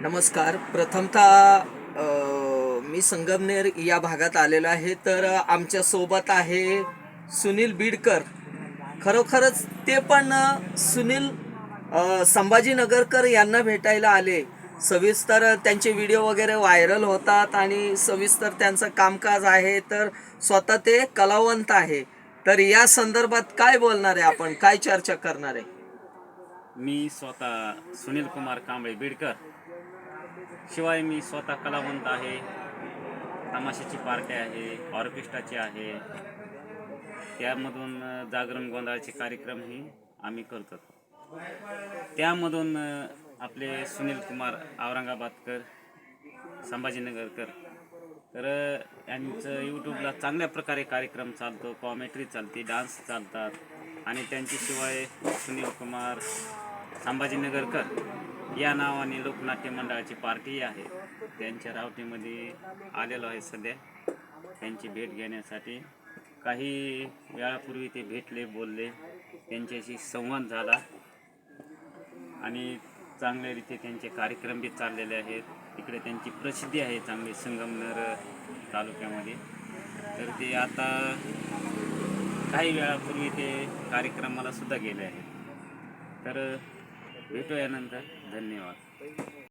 नमस्कार. प्रथमतः मी संगमनेर या भागात आलेलो आहे. तर आमच्यासोबत आहे सुनील बीडकर. खरोखरच ते पण सुनील संभाजीनगरकर यांना भेटायला आले. सविस्तर त्यांचे व्हिडिओ वगैरे व्हायरल होतात आणि सविस्तर त्यांचं कामकाज आहे. तर स्वतः ते कलावंत आहे. तर या संदर्भात काय बोलणार आहे आपण? काय चर्चा करणार आहे? मी स्वतः सुनील कुमार कांबळे बीडकर. शिवाय मी स्वतः कलावंत आहे तमाशाची पार्टी आहे ऑर्केस्ट्राची आहे. त्यामधून जागरण गोंधळाचे कार्यक्रमही आम्ही करतो. त्यामधून आपले सुनील कुमार औरंगाबादकर संभाजीनगरकर तर यांचं यूट्यूबला चांगल्या प्रकारे कार्यक्रम चालतो कॉमेट्री चालते डान्स चालतात. आणि त्यांच्याशिवाय सुनील कुमार संभाजीनगरकर या नावाने लोकनाट्य मंडळाची पार्टी आहे. त्यांच्या रावटीमध्ये आलेलो आहे सध्या. त्यांची भेट घेण्यासाठी काही वेळापूर्वी ते भेटले बोलले. त्यांच्याशी संवाद झाला. आणि चांगल्या रीती त्यांचे कार्यक्रम बी चाललेले आहेत. इकडे त्यांची प्रसिद्धी आहे चांगली संगमनेर तालुक्यामध्ये. तर ते आता काही वेळापूर्वी ते कार्यक्रमाला सुद्धा गेले आहेत. तर भेटूया नंतर. धन्यवाद.